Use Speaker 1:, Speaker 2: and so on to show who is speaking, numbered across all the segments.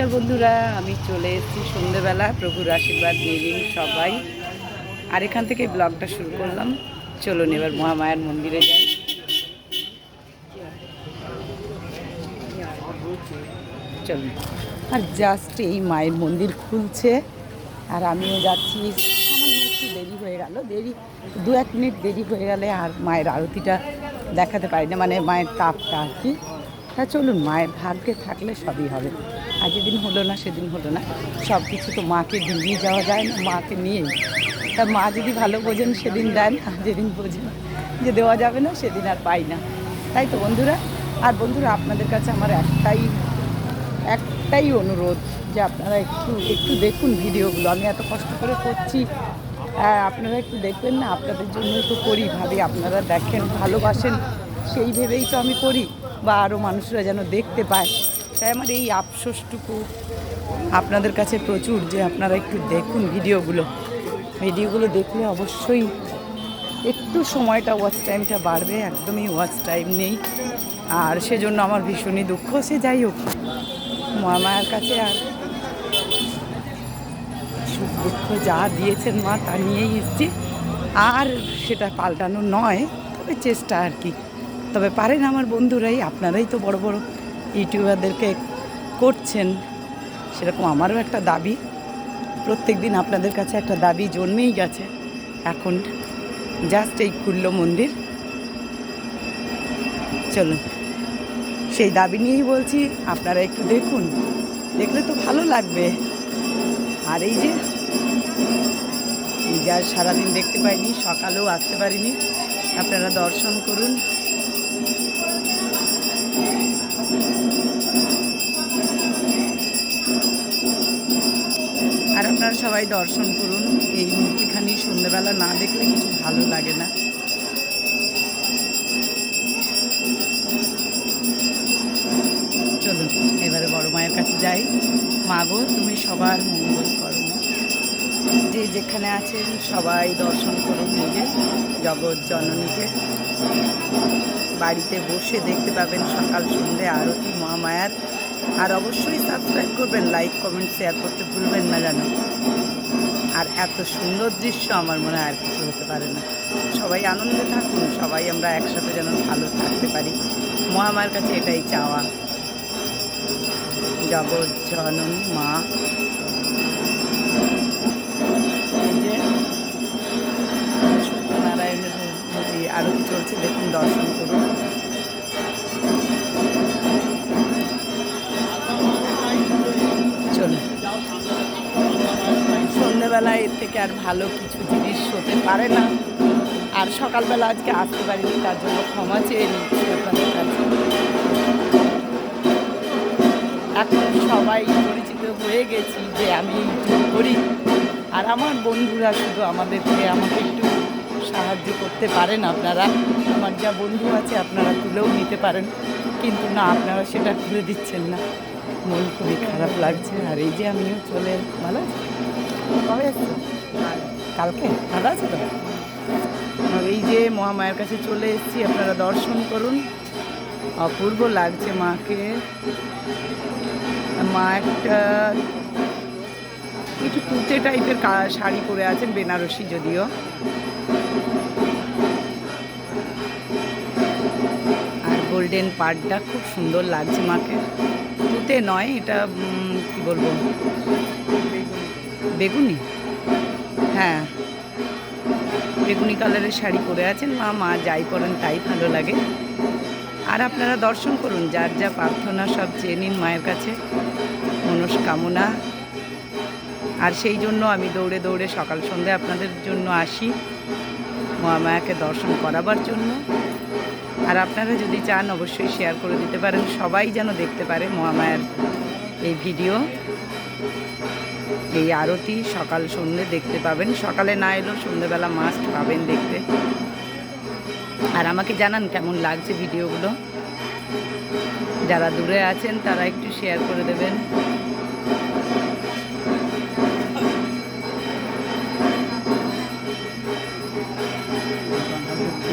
Speaker 1: নমস্কার বন্ধুরা, আমি চলে এসেছি সন্ধেবেলা, প্রভুর আশীর্বাদ নিয়ে সবাই। আর এখান থেকে ব্লগটা শুরু করলাম। চলুন এবার মহামায়ার মন্দিরে যাই। চলুন। আর জাস্ট এই মায়ের মন্দির খুলছে, আর আমিও যাচ্ছি। দেরি হয়ে গেল, দেরি দু এক মিনিট দেরি হয়ে গেলে আর মায়ের আরতিটা দেখাতে পারি না মানে মায়ের তাপটা আর কি। তা চলুন মায়ের ভাগ্যে থাকলে সবই হবে। আর যেদিন হলো না সেদিন হলো না। সব কিছু তো মাকে দিয়ে যাওয়া যায় না মাকে নিয়েই। তা মা যদি ভালো বোঝেন সেদিন দেন। আর যেদিন বোঝেন যে দেওয়া যাবে না সেদিন আর পাই না। তাই তো বন্ধুরা আর বন্ধুরা আপনাদের কাছে আমার একটাই একটাই অনুরোধ যে আপনারা একটু একটু দেখুন ভিডিওগুলো। আমি এত কষ্ট করে করছি। হ্যাঁ, আপনারা একটু দেখবেন না আপনাদের জন্যই তো করি। ভাবি আপনারা দেখেন ভালোবাসেন সেই ভেবেই তো আমি করি। বা আরও মানুষরা যেন দেখতে পায়। তাই আমার এই আফসোসটুকু আপনাদের কাছে প্রচুর যে আপনারা একটু দেখুন ভিডিওগুলো। ভিডিওগুলো দেখলে অবশ্যই একটু সময়টা ওয়াচ টাইমটা বাড়বে, একদমই ওয়াচ টাইম নেই। আর সেজন্য আমার ভীষণই দুঃখ, সে যাই হোক, মামার কাছে আর সুখ, দুঃখ যা দিয়েছেন মা তা নিয়েই এসেছি। আর সেটা পাল্টানো নয়, তবে চেষ্টা আর কি। তবে পারেন আমার বন্ধুরাই, আপনারাই তো বড় বড় ইউটিউবারদেরকে করছেন। সেরকম আমারও একটা দাবি। প্রত্যেক দিন আপনাদের কাছে একটা দাবি জন্মেই গেছে। এখন জাস্ট এই খুলল মন্দির। চলুন, সেই দাবি নিয়েই বলছি, আপনারা একটু দেখুন। দেখলে তো ভালো লাগবে। আর এই যে, এই যা সারাদিন দেখতে পাইনি, সকালেও আসতে পারিনি। আপনারা দর্শন করুন। সবাই দর্শন করুন। এই মূর্তিখানি সন্ধ্যেবেলা না দেখলে কিছু ভালো লাগে না। চলুন, এবারে বড় মায়ের কাছে যাই। মা গো, তুমি সবার মঙ্গল করো। যে যেখানে আছেন সবাই দর্শন করুন নিজে, জগৎ জননীকে। বাড়িতে বসে দেখতে পাবেন সকাল সন্ধে আরতি মহামায়ার। আর অবশ্যই সাবস্ক্রাইব করবেন লাইক কমেন্ট শেয়ার করতে ভুলবেন না জানো। আর এত সুন্দর দৃশ্য আমার মনে হয় আর কিছু হতে পারে না। সবাই আনন্দে থাকুন, সবাই আমরা একসাথে যেন ভালো থাকতে পারি। মহামার কাছে এটাই চাওয়া। জগৎ জননী মা আরতি চলছে, দেখুন দর্শন করুন। চলুন সন্ধ্যেবেলা এর থেকে আর ভালো কিছু জিনিস হতে পারে না। আর সকালবেলা আজকে আসতে পারিনি, তার জন্য ক্ষমা চেয়ে নিচ্ছি আপনাদের কাছে। এখন সবাই পরিচিত হয়ে গেছি যে আমি ইউটিউব করি। আর আমার বন্ধুরা শুধু আমাদেরকে আমাকে একটু সাহায্য করতে পারেন আপনারা। আমার যা বন্ধু আছে আপনারা তুলেও নিতে পারেন। কিন্তু না, আপনারা সেটা তুলে দিচ্ছেন না। মন খুবই খারাপ লাগছে। আর এই যে আমিও চলে ভালো কবে এসছো? কালকে? ভালো আছে তো? আর এই যে মহামায়ের কাছে চলে এসেছি, আপনারা দর্শন করুন। অপূর্ব লাগছে মাকে। মা একটা একটু তুতে টাইপের শাড়ি পরে আছেন, বেনারসি যদিও। আর গোল্ডেন পাড়টা খুব সুন্দর লাগছে মাকে। তুতে নয়, এটা কি বলব? বেগুনি। হ্যাঁ। বেগুনি কালারের শাড়ি পরে আছেন। মা মা যাই পরেন তাই ভালো লাগে। আর আপনারা দর্শন করুন, যার যা প্রার্থনা সব চেয়ে নিন মায়ের কাছে। মনস্কামনা। আর সেই জন্য আমি দৌড়ে দৌড়ে সকাল সন্ধ্যে আপনাদের জন্য আসি। মহামায়াকে দর্শন করাবার জন্য। আর আপনারা যদি চান অবশ্যই শেয়ার করে দিতে পারেন। সবাই যেন দেখতে পারে মহামায়ার এই ভিডিও এই আরতি সকাল সন্ধ্যে দেখতে পাবেন। সকালে না এলেও সন্ধ্যেবেলা মাস্ট পাবেন দেখতে। আর আমাকে জানান কেমন লাগছে ভিডিওগুলো যারা দূরে আছেন তারা একটু শেয়ার করে দেবেন।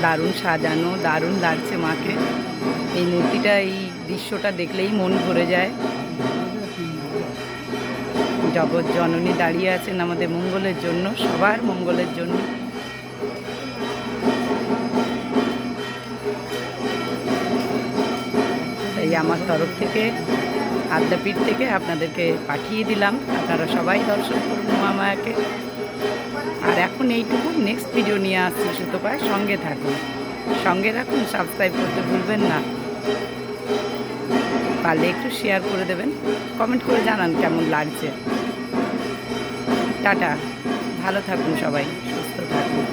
Speaker 1: দারুণ সাজানো, দারুণ লাগছে মাকে। এই মূর্তিটা, এই দৃশ্যটা দেখলেই মন ভরে যায়। জগৎ জননী দাঁড়িয়ে আছেন আমাদের মঙ্গলের জন্য, সবার মঙ্গলের জন্য। তাই আমার তরফ থেকে, আদ্যাপীঠ থেকে আপনাদেরকে পাঠিয়ে দিলাম। আপনারা সবাই দর্শন করুন মহামায়াকে আর এখন এইটুকু নেক্সট ভিডিও নিয়ে আসছি সুতোপায়, সঙ্গে থাকুন। সঙ্গে রাখুন সাবস্ক্রাইব করতে ভুলবেন না। পারলে একটু শেয়ার করে দেবেন। কমেন্ট করে জানান কেমন লাগছে। টাটা। ভালো থাকুন সবাই, সুস্থ থাকুন।